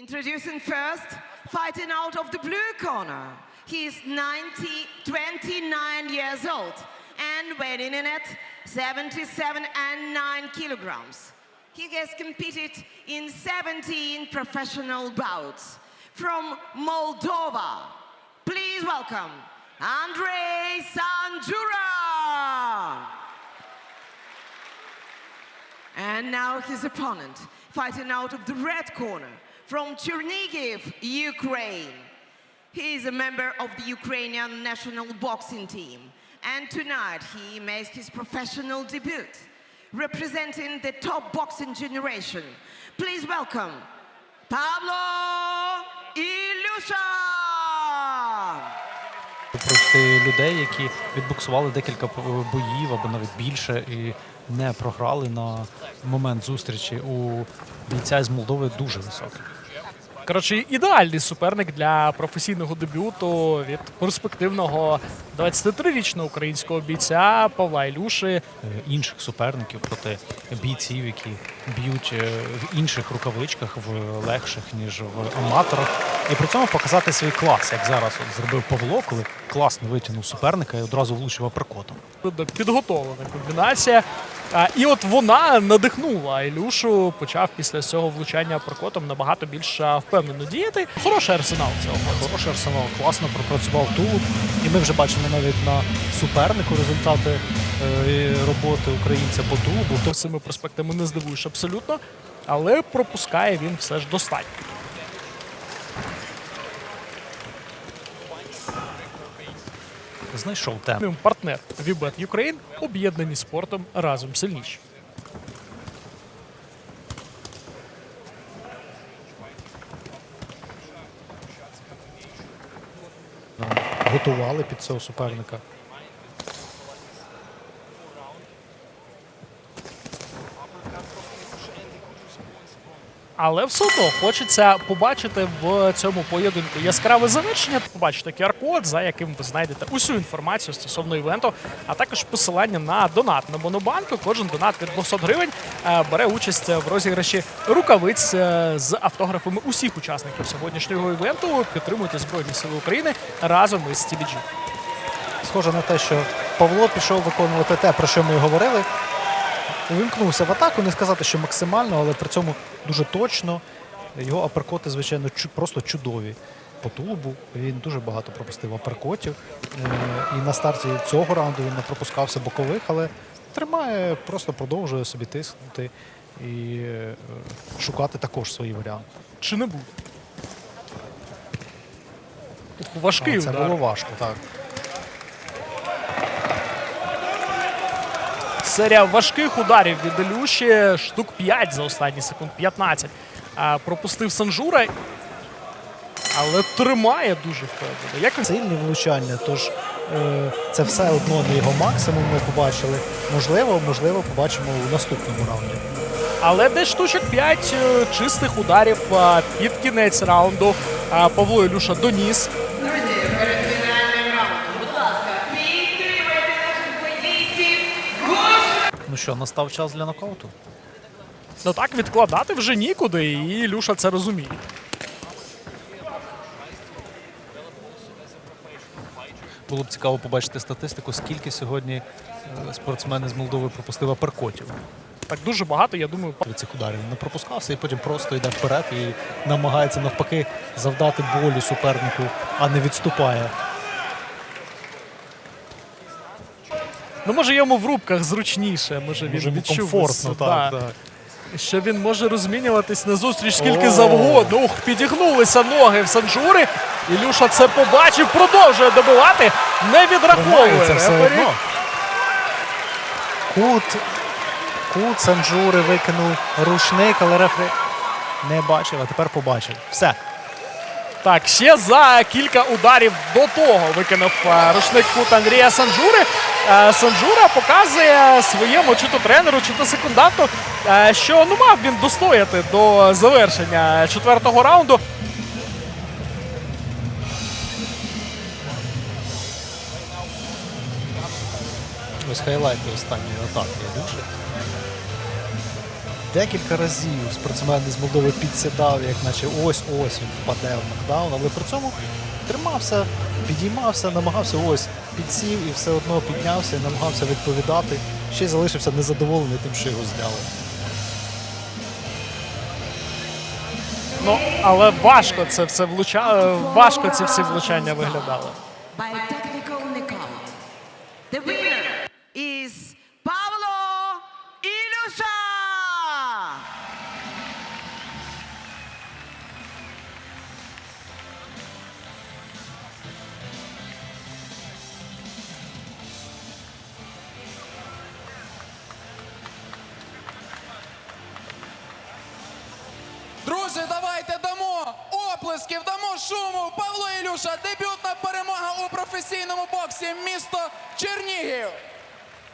Introducing first, fighting out of the blue corner. He is 90, 29 years old and weighing in at 77 and 9 kilograms. He has competed in 17 professional bouts. From Moldova, please welcome Andrei Sanjura. And now his opponent, fighting out of the red corner from Chernigiv, Ukraine. He is a member of the Ukrainian national boxing team. And tonight he makes his professional debut, representing the top boxing generation. Please welcome Pablo Ilyusha! проти людей, які відбуксували декілька боїв або навіть більше і не програли на момент зустрічі у бійця з Молдови дуже високий. Коротше, ідеальний суперник для професійного дебюту від перспективного 23-річного українського бійця Павла Ілюши. Е, інших суперників проти бійців, які б'ють е, в інших рукавичках, в легших ніж в аматорах, і при цьому показати свій клас, як зараз от зробив Павло, коли класно витягнув суперника і одразу влучив аперкотом. Підготовлена комбінація. І от вона надихнула Ілюшу. Почав після цього влучання прокотом набагато більш впевнено діяти. Хороший арсенал цього. Хороший арсенал, класно пропрацював тулуб. І ми вже бачимо навіть на супернику результати е, роботи українця по тулубу. То цими проспектами не здивуєш абсолютно, але пропускає він все ж достатньо. Знайшов темп. Партнер Вібет Юкрейн об'єднані спортом разом сильніші. Готували під цього суперника. Але все одно хочеться побачити в цьому поєдинку яскраве завершення. Побачити QR-код, за яким ви знайдете усю інформацію стосовно івенту, а також посилання на донат на Монобанку. Кожен донат від 200 гривень е, бере участь в розіграші рукавиць е, з автографами усіх учасників сьогоднішнього івенту. Підтримуйте Збройні Сили України разом із TBG. Схоже на те, що Павло пішов виконувати те, про що ми говорили. Увімкнувся в атаку, не сказати, що максимально, але при цьому дуже точно. Його аперкоти, звичайно, просто чудові. По тулубу він дуже багато пропустив аперкотів. Е, І на старті цього раунду він не пропускався бокових, але тримає, просто продовжує собі тиснути і е, шукати також свої варіанти. Чи не? Ух, Важкий А, Це удар. було важко, так. Серія важких ударів від Ілюші, штук 5 за останні секунд, 15. Пропустив Санжура, але тримає дуже впевнено. Як сильні влучання, тож е, це все одно не його максимум. Ми побачили. Можливо, можливо, побачимо у наступному раунді. Але десь штучок 5 е, чистих ударів під кінець раунду. Павло Ілюша доніс. Ну що, настав час для нокауту? Ну так відкладати вже нікуди, і Ілюша це розуміє. Було б цікаво побачити статистику, скільки сьогодні е, спортсмени з Молдови пропустили аперкотів Так дуже багато, я думаю, від цих ударів. Не пропускався і потім просто йде вперед і намагається навпаки завдати болю супернику, а не відступає. Ну може йому в рубках зручніше, може він Може відчув комфортно, ось, так, так. що він може розмінюватись на зустріч скільки О! завгодно. Ух, підігнулися ноги в Санжури. Ілюша це побачив, продовжує добивати, не відраховує. Тримається все одно. Кут, кут Санджури викинув рушник, але рефері не бачив, а тепер побачив. Все. Так, ще за кілька ударів до того викинув е, рушник кут Андрія Санжури. Е, Санжура показує своєму чи то тренеру, чи то секунданту, е, що ну мав він достояти до завершення четвертого раунду. Ось хайлайти останньої атаки. Декілька разів спортсмен з Молдови підсідав, як наче ось ось він впаде в нокдаун, але при цьому тримався, підіймався, намагався ось підсів і все одно піднявся і намагався відповідати. Ще й залишився незадоволений тим, що його зняли. Ну, але важко це все влуча... важко ці всі влучання виглядали. Павло дебютна перемога у професійному боксі місто Чернігів.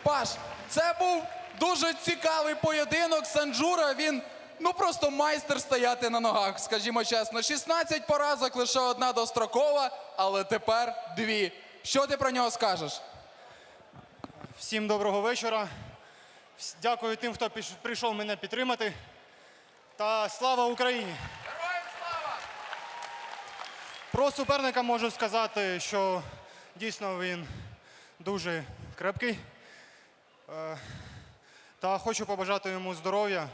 Паш, це був дуже цікавий поєдинок. Санджура він ну просто майстер стояти на ногах, скажімо чесно. 16 поразок, лише одна дострокова, але тепер дві. Що ти про нього скажеш? Всім доброго вечора. Дякую тим, хто прийшов мене підтримати. Та слава Україні! Про суперника можу сказати, що дійсно він дуже крепкий. Е, Та хочу побажати йому здоров'я.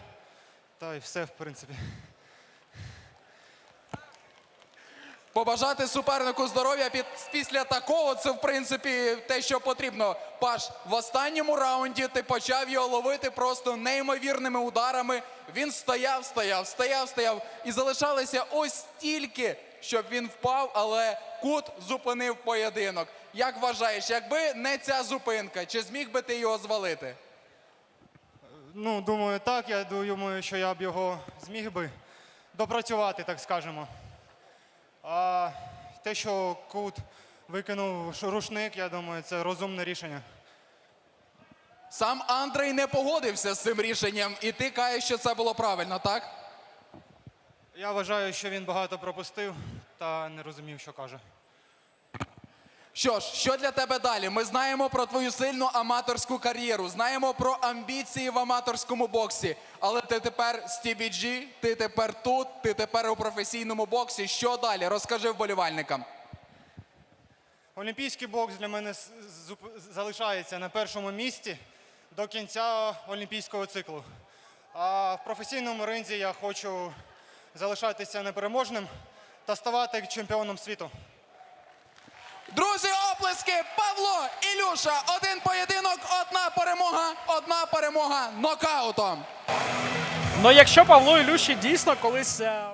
Та й все, в принципі. Побажати супернику здоров'я після такого це в принципі те, що потрібно. Паш, в останньому раунді ти почав його ловити просто неймовірними ударами. Він стояв, стояв, стояв, стояв. І залишалося ось стільки, щоб він впав, але кут зупинив поєдинок. Як вважаєш, якби не ця зупинка, чи зміг би ти його звалити? Ну, думаю, так. Я думаю, що я б його зміг би допрацювати, так скажемо. А те, що Кут викинув рушник, я думаю, це розумне рішення. Сам Андрей не погодився з цим рішенням, і ти кажеш, що це було правильно, так? Я вважаю, що він багато пропустив та не розумів, що каже. Що ж, що для тебе далі? Ми знаємо про твою сильну аматорську кар'єру, знаємо про амбіції в аматорському боксі. Але ти тепер з TBG, ти тепер тут, ти тепер у професійному боксі. Що далі? Розкажи вболівальникам. Олімпійський бокс для мене залишається на першому місці до кінця олімпійського циклу. А в професійному ринзі я хочу залишатися непереможним та ставати чемпіоном світу. Друзі, оплески! Павло Ілюша! Один поєдинок, одна перемога, одна перемога нокаутом. Ну, якщо Павло Ілюші дійсно колись. е,